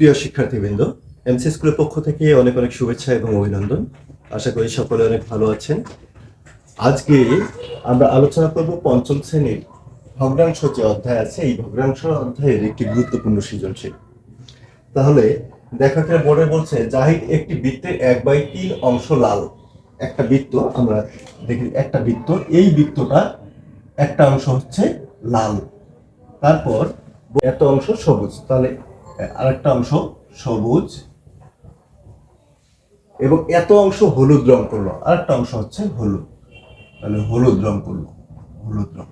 প্রিয় শিক্ষার্থীবৃন্দ এমসি স্কুলের পক্ষ থেকে অনেক অনেক শুভেচ্ছা এবং অভিনন্দন। আশা করি সকলে অনেক ভালো আছেন। আজকে আমরা আলোচনা করব পঞ্চম শ্রেণির ভগ্নাংশ যে অধ্যায় আছে, এই ভগ্নাংশ অধ্যায়ের একটি গুরুত্বপূর্ণ সৃজনশীল। তাহলে দেখা যায় বোর্ডে বলছে, জাহিদ, একটি বৃত্তের এক বাই তিন অংশ লাল। একটা বৃত্ত, আমরা দেখি, একটা বৃত্ত, এই বৃত্তটা একটা অংশ হচ্ছে লাল। তারপর এত অংশ সবুজ। তাহলে আরেকটা অংশ, সবুজ। এবং এত অংশ হলুদ রং করল। আরেকটা অংশ হচ্ছে হলুদ। তাহলে হলুদ রং করল। হলুদ রং।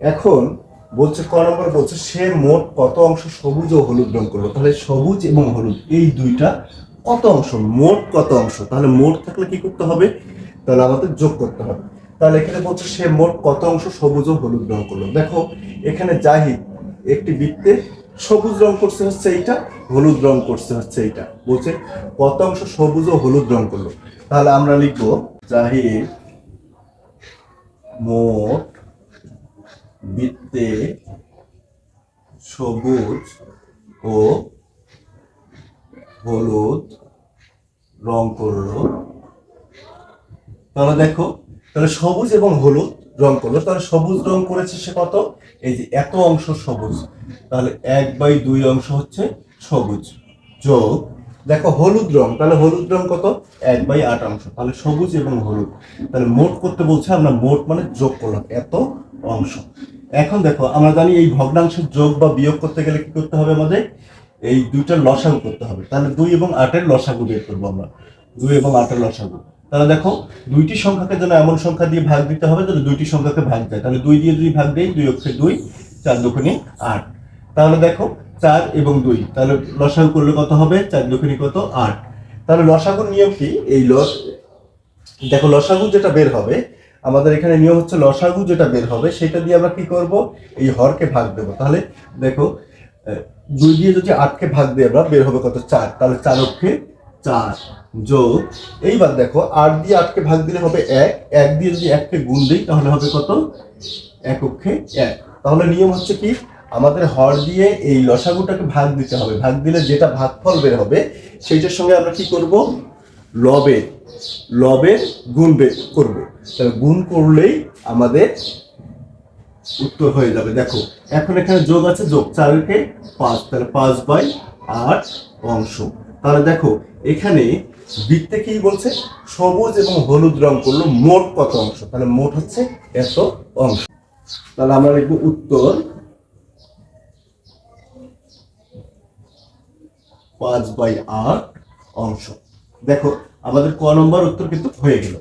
এখন বলছে, ক নম্বর বলছে, সে মোট কত অংশ সবুজ ও হলুদ রং করল? তাহলে সবুজ এবং হলুদ, এই দুইটা কত অংশ? মোট কত অংশ? তাহলে মোট থাকলে কি করতে হবে? তাহলে আমাদের যোগ করতে হবে। তাহলে এখানে বলছে, সে মোট কত অংশ সবুজ ও হলুদ রং করল? দেখো, এখানে জাহিদ একটি বৃত্তে সবুজ রং করছে হচ্ছে এইটা, হলুদ রং করছে হচ্ছে এইটা। বলছে, কত অংশ সবুজ ও হলুদ রং করল? তাহলে আমরা লিখব জাহিদ মোট বৃত্তে সবুজ ও হলুদ রং করল। তাহলে দেখো, তাহলে সবুজ এবং হলুদ রং করল। তাহলে সবুজ রং করেছে সে কত? এই যে এত অংশ সবুজ। তাহলে এক বাই দুই অংশ হচ্ছে সবুজ। যোগ, দেখো হলুদ রং, তাহলে হলুদ রং কত? এক বাই আট অংশ। তাহলে সবুজ এবং হলুদ। তাহলে মোট করতে বলছে আমরা মোট মানে যোগ করলাম এত অংশ। এখন দেখো, আমরা জানি এই ভগ্নাংশের যোগ বা বিয়োগ করতে গেলে কি করতে হবে আমাদের? এই দুইটার লসাগু করতে হবে। তাহলে দুই এবং আটের লসাগু বের করব আমরা। দুই এবং আটের লসাগু। তাহলে দেখো, দুইটি সংখ্যাকে যেন এমন সংখ্যা দিয়ে ভাগ দিতে হবে যেন দুইটি সংখ্যাকে ভাগ দেয় তাহলে দুই দিয়ে যদি ভাগ দেয় দুই অক্ষে দুই, চার দুখানি আট। তাহলে দেখো, চার এবং দুই, তাহলে লসাগু করলে কত হবে? চার দুখানি কত? আট। তাহলে লসাগুর নিয়ম কি? এই লস দেখো, লসাগু যেটা বের হবে, আমাদের এখানে নিয়ম হচ্ছে লসাগু যেটা বের হবে, সেটা দিয়ে আমরা কি করব? এই হরকে ভাগ দেবো। তাহলে দেখো দুই দিয়ে যদি আটকে ভাগ দিই আমরা, বের হবে কত? চার। তাহলে চার অক্ষে চার। যোগ। এইবার দেখো, আট দিয়ে আটকে ভাগ দিলে হবে এক। এক দিয়ে যদি এককে গুণ দিই, তাহলে হবে কত? এক অক্ষে এক। তাহলে নিয়ম হচ্ছে কি? আমাদের হর দিয়ে এই লসাগুটাকে ভাগ দিতে হবে। ভাগ দিলে যেটা ভাগফল বের হবে, সেইটার সঙ্গে আমরা কি করব? লবের লবের গুণ বের করব। তাহলে গুণ করলেই আমাদের উত্তর হয়ে যাবে। দেখো, এখন এখানে যোগ আছে, যোগ চারকে পাঁচ। তাহলে পাঁচ বাই আট অংশ। তাহলে দেখো এখানে বৃত্তে কি বলছে? সবুজ এবং হলুদ রং করল মোট কত অংশ? তাহলে মোট হচ্ছে এত অংশ। তাহলে আমরা লিখব উত্তর পাঁচ বাই আট অংশ। দেখো, আমাদের ক নম্বর উত্তর কিন্তু হয়ে গেল।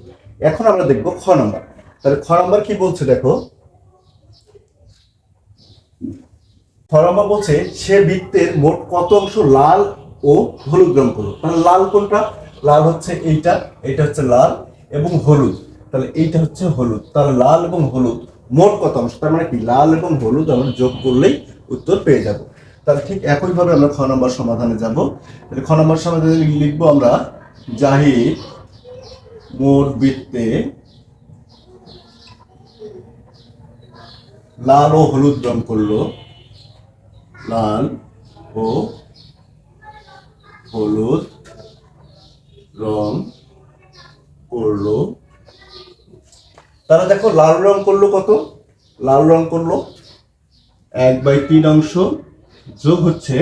এখন আমরা দেখব খ নম্বর। তাহলে খ নম্বর কি বলছে দেখো? খ নম্বর বলছে, সে বৃত্তের মোট কত অংশ? লাল ও হলুদ রং করল তাহলে লাল কোনটা লাল হচ্ছে এইটা এটা হচ্ছে লাল এবং হলুদ। তাহলে এইটা হচ্ছে হলুদ। তাহলে লাল এবং হলুদ, মোট কত অংশ? তার মানে কি? লাল এবং হলুদ আমরা যোগ করলেই উত্তর পেয়ে যাব। তাহলে ঠিক একইভাবে আমরা খ নম্বর সমাধানে যাব। তাহলে খ নম্বর সমাধানে লিখব আমরা, জাহিদ মোট বৃত্তে লাল ও হলুদ রং করল। লাল ও হলুদ রং করল। তারা দেখো লাল রং করল কত? লাল রং করল এক বাই তিন অংশ যোগ হচ্ছে,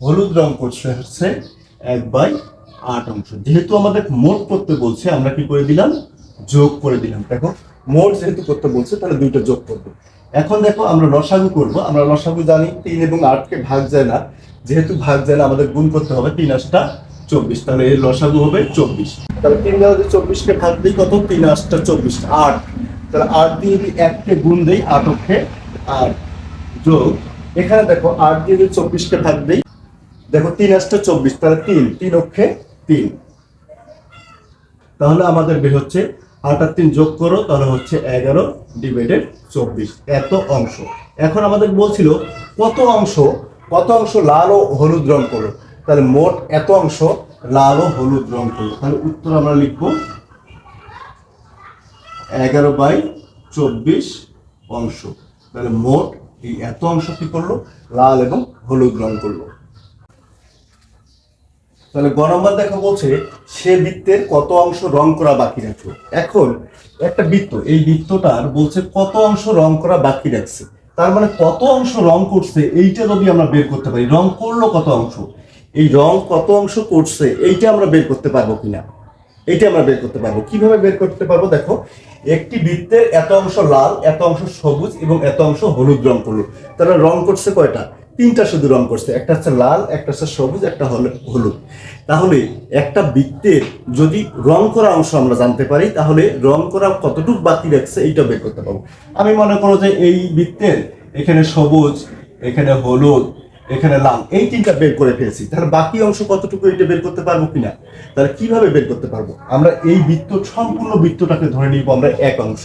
হলুদ রং করছে হচ্ছে এক বাই আট অংশ। যেহেতু আমাদের মোট করতে বলছে, আমরা কি করে দিলাম? যোগ করে দিলাম। দেখো, মোট যেহেতু করতে বলছে, তাহলে দুইটা যোগ করব। এখন দেখো আমরা লসাগু করব। আমরা লসাগু জানি তিন এবং আটকে ভাগ যায় না। যেহেতু ভাগ যায় আমাদের গুণ করতে হবে তিন আটটা চব্বিশ, তাহলে এর লসাগু হবে চব্বিশ। তাহলে তিন যদি চব্বিশকে ভাগ দিই কত? তিন আটটা চব্বিশ, আট। তাহলে আট দিয়ে যদি এককে গুণ দেই, আট অক্ষে আট যোগ, এখানে দেখো আট দিয়ে যদি চব্বিশকে ভাগ দেই, দেখো তিন আটটা চব্বিশ, তাহলে তিন তিন অক্ষে তিন। তাহলে আমাদের বের হচ্ছে আট আর তিন যোগ করো, তাহলে হচ্ছে এগারো ডিভাইডেড চব্বিশ, এত অংশ। এখন আমাদের বলছিল কত অংশ? কত অংশ লাল ও হলুদ রং করল তাহলে মোট এত অংশ লাল ও হলুদ রং করল তাহলে উত্তর আমরা লিখব এগারো বাই চব্বিশ অংশ। তাহলে মোট এই এত অংশ কি করল? লাল এবং হলুদ রং করল। তাহলে গ নম্বর দেখো বলছে, সে বৃত্তের কত অংশ রং করা বাকি রাখল এখন একটা বৃত্ত, এই বৃত্তটার বলছে কত অংশ রং করা বাকি রাখছে? তার মানে কত অংশ রং করছে, এইটা যদি আমরা বের করতে পারি, রং করল কত অংশ? এই রং কত অংশ করছে, এইটা আমরা বের করতে পারব কিনা? এইটা আমরা বের করতে পারব। কীভাবে বের করতে পারব? দেখো, একটি বৃত্তের এত অংশ লাল, এত অংশ সবুজ এবং এত অংশ হলুদ রং করল। তারা রং করছে কয়টা? তিনটা শুধু রং করছে, একটা হচ্ছে লাল, একটা হচ্ছে সবুজ, একটা হল হলুদ। তাহলে একটা বৃত্তের যদি রং করা অংশ আমরা জানতে পারি, তাহলে রং করা কতটুকু বাকি রাখছে এইটা বের করতে পারব। আমি মনে করো যে এই বৃত্তের এখানে সবুজ, এখানে হলুদ, এখানে লাল, এই তিনটা বের করে ফেলছি। তাহলে বাকি অংশ কতটুকু এটা বের করতে পারব কিনা? তাহলে কীভাবে বের করতে পারব? আমরা এই বৃত্ত, সম্পূর্ণ বৃত্তটাকে ধরে নিব আমরা এক অংশ।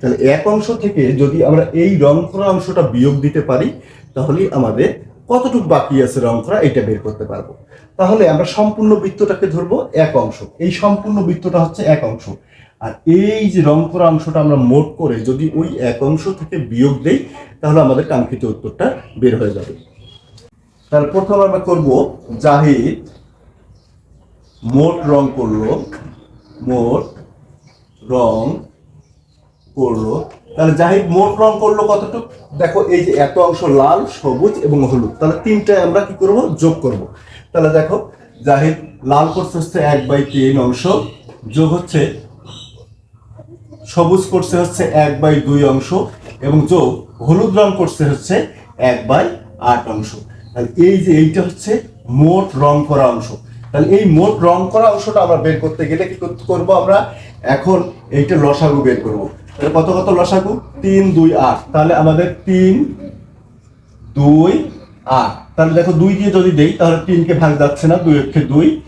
তাহলে এক অংশ থেকে যদি আমরা এই রং করা অংশটা বিয়োগ দিতে পারি তাহলে আমাদের কতটুকু বাকি আছে রং করা এটা বের করতে পারব। তাহলে আমরা সম্পূর্ণ বৃত্তটাকে ধরবো এক অংশ। এই সম্পূর্ণ বৃত্তটা হচ্ছে এক অংশ। আর এই যে রং করা অংশটা আমরা মোট করে যদি ওই এক অংশ থেকে বিয়োগ দেই, তাহলে আমাদের কাঙ্ক্ষিত উত্তরটা বের হয়ে যাবে। তাহলে প্রথম আমরা করব জাহিদ মোট রং করল, মোট রং করল তাহলে জাহিদ মোট রং করল কতটুকু? দেখো, এই যে এত অংশ লাল, সবুজ এবং হলুদ, তাহলে তিনটায় আমরা কি করব? যোগ করব। তাহলে দেখো, জাহিদ লাল করছে হচ্ছে এক বাই তিন অংশ, যোগ হচ্ছে, সবুজ করছে হচ্ছে এক বাই দুই অংশ, এবং যোগ হলুদ রং করছে হচ্ছে এক বাই আট অংশ। তাহলে এই যে এইটা হচ্ছে মোট রং করা অংশ। তাহলে এই মোট রং করা অংশটা আমরা বের করতে গেলে কি করতে করব আমরা? এখন এইটা লসাগু বের করব। কত কত লসাগু? তিন, দুই, আট। তাহলে আমাদের তিন, দুই, আট। তাহলে দেখো দুই দিয়ে যদি দেই, তাহলে তিনকে ভাগ যাচ্ছে না, দুই অক্ষে দুই,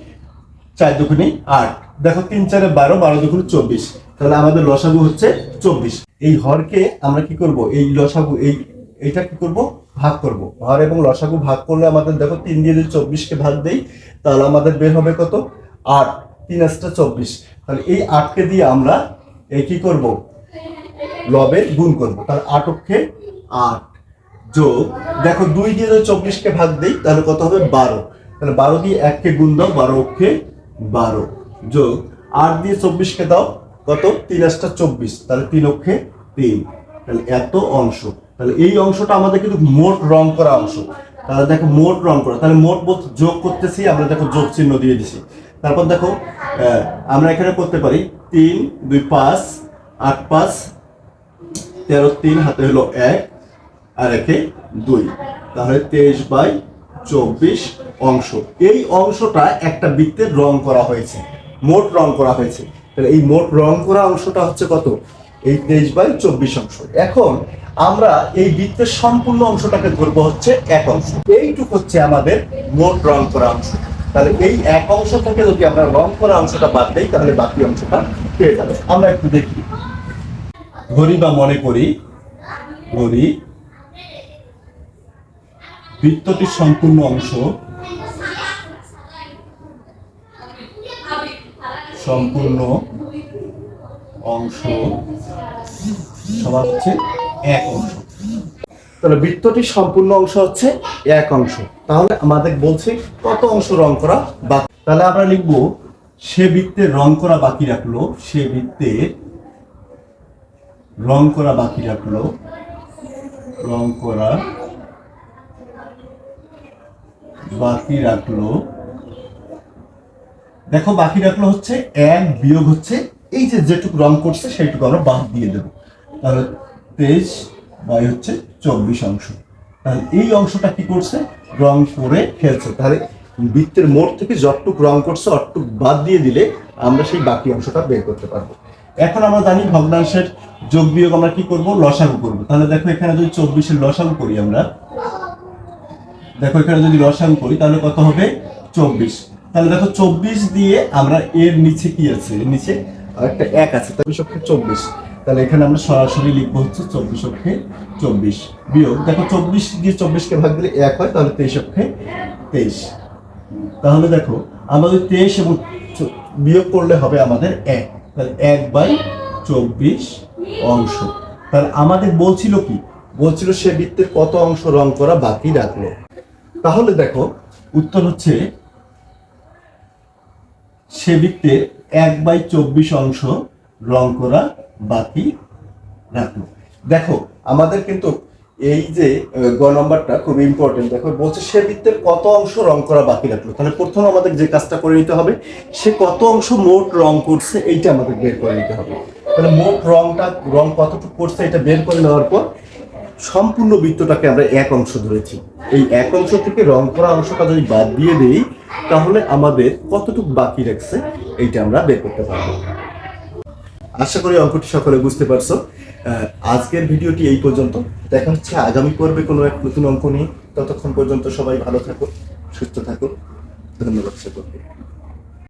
চার দুগুণে আট। দেখো তিন, চারে বারো বারো দুগুণে চব্বিশ। তাহলে আমাদের লসাগু হচ্ছে চব্বিশ। এই হরকে আমরা কি করব? এই লসাগু, এই, এইটা কি করব? ভাগ করব। হর এবং লসাগু ভাগ করলে আমাদের দেখো তিন দিয়ে যদি চব্বিশকে ভাগ দেই, তাহলে আমাদের বের হবে কত? আট। তিন আসটা চব্বিশ। তাহলে এই আটকে দিয়ে আমরা এই কি করব? লবে গুণ করব তাহলে আট অক্ষে আট যোগ, দেখো দুই দিয়ে যদি চব্বিশকে ভাগ দেই, তাহলে কত হবে? বারো। তাহলে বারো দিয়ে এককে গুণ দাও, বারো অক্ষে বারো যোগ, আট দিয়ে চব্বিশকে দাও, কত? তিন আটটা চব্বিশ। তাহলে তিন অক্ষে তিন। তাহলে এত অংশ। তাহলে এই অংশটা আমাদের কিন্তু মোট রং করা অংশ। তাহলে দেখো মোট রং করা। তাহলে মোট বোধ যোগ করতেছি, আমরা দেখো যোগ চিহ্ন দিয়ে দিছি। তারপর দেখো আমরা এখানে করতে পারি তিন, দুই, পাঁচ, আট, পাঁচ তেরো তিন হাতে হলো এক, আর একে দুই। তাহলে তেইশ বাই চব্বিশ অংশ। এই অংশটা একটা বৃত্তের রং করা হয়েছে, মোট রং করা হয়েছে। তাহলে এই মোট রং করা অংশটা হচ্ছে কত? এই তেইশ বাই চব্বিশ অংশ। এখন আমরা এই বৃত্তের সম্পূর্ণ অংশটাকে ধরবো হচ্ছে এক অংশ। এইটুক হচ্ছে আমাদের মোট রং করা অংশ। তাহলে এই এক অংশ থেকে যদি আমরা রং করা অংশটা বাদ দিই, তাহলে বাকি অংশটা পেয়ে যাবে। আমরা একটু দেখি। ধরি বা মনে করি ধরি বৃত্তটির সম্পূর্ণ অংশ। সম্পূর্ণ অংশ। সবার হচ্ছে এক অংশ। তাহলে বৃত্তটির সম্পূর্ণ অংশ হচ্ছে এক অংশ। তাহলে আমাদের বলছে কত অংশ রং করা বাকি? তাহলে আমরা লিখব, সে বৃত্তে রং করা বাকি রাখল, সে বৃত্তের রং করা বাকি রাখল। রং করা বাকি রাখল। দেখো, বাকি রাখল হচ্ছে এক বিয়োগ হচ্ছে এই যে যেটুকু রং করছে সেইটুকু আমরা বাদ দিয়ে দেবো। তাহলে তেইশ বাই হচ্ছে চব্বিশ অংশ। তাহলে এই অংশটা কি করছে? রং করে ফেলছে। তাহলে বৃত্তের মোড় থেকে যতটুকু রং করছে অতটুক বাদ দিয়ে দিলে আমরা সেই বাকি অংশটা বের করতে পারব। এখন আমরা জানি ভগ্নাংশের যোগ বিয়োগ আমরা কি করব? লসাগু করব। তাহলে দেখো এখানে যদি চব্বিশের লসাগু করি আমরা, দেখো এখানে যদি লসাগু করি, তাহলে কত হবে? চব্বিশ। তাহলে দেখো চব্বিশ দিয়ে আমরা এর নিচে কি আছে? এর নিচে একটা এক আছে, চব্বিশ অক্ষে চব্বিশ। তাহলে এখানে আমরা সরাসরি লিখব হচ্ছে চব্বিশ অক্ষে চব্বিশ বিয়োগ। দেখো চব্বিশ দিয়ে চব্বিশকে ভাগ দিলে এক হয়, তাহলে তেইশ অক্ষে তেইশ। তাহলে দেখো আমাদের তেইশ এবং বিয়োগ করলে হবে আমাদের এক। তাহলে এক বাই চব্বিশ অংশ। তাহলে আমাদের বলছিল কি? বলছিল সে বৃত্তের কত অংশ রং করা বাকি রাখল। তাহলে দেখো, উত্তর হচ্ছে সে বৃত্তের এক বাই চব্বিশ অংশ রং করা বাকি রাখল। দেখো, আমাদের কিন্তু এই যে গ নম্বরটা খুব ইম্পর্টেন্ট দেখো, বলছে সে বৃত্তের কত অংশ রং করা বাকি রাখল। তাহলে প্রথম আমাদের যে কাজটা করে নিতে হবে, সে কত অংশ মোট রং করছে, এইটা আমাদের বের করে নিতে হবে। তাহলে মোট রংটা, রং কতটুকু করছে, এটা বের করে নেওয়ার পর সম্পূর্ণ বৃত্তটাকে আমরা এক অংশ ধরেছি। এই এক অংশ থেকে রং করা অংশটা যদি বাদ দিয়ে দেই, তাহলে আমাদের কতটুকু বাকি রাখছে, এইটা আমরা বের করতে পারব। আশা করি অঙ্কটি সকলে বুঝতে পারছ। আজকের ভিডিওটি এই পর্যন্ত। দেখা হচ্ছে আগামী পর্বে কোনো এক নতুন অঙ্ক নিয়ে। ততক্ষণ পর্যন্ত সবাই ভালো থাকো সুস্থ থাকো ধন্যবাদ সকলকে।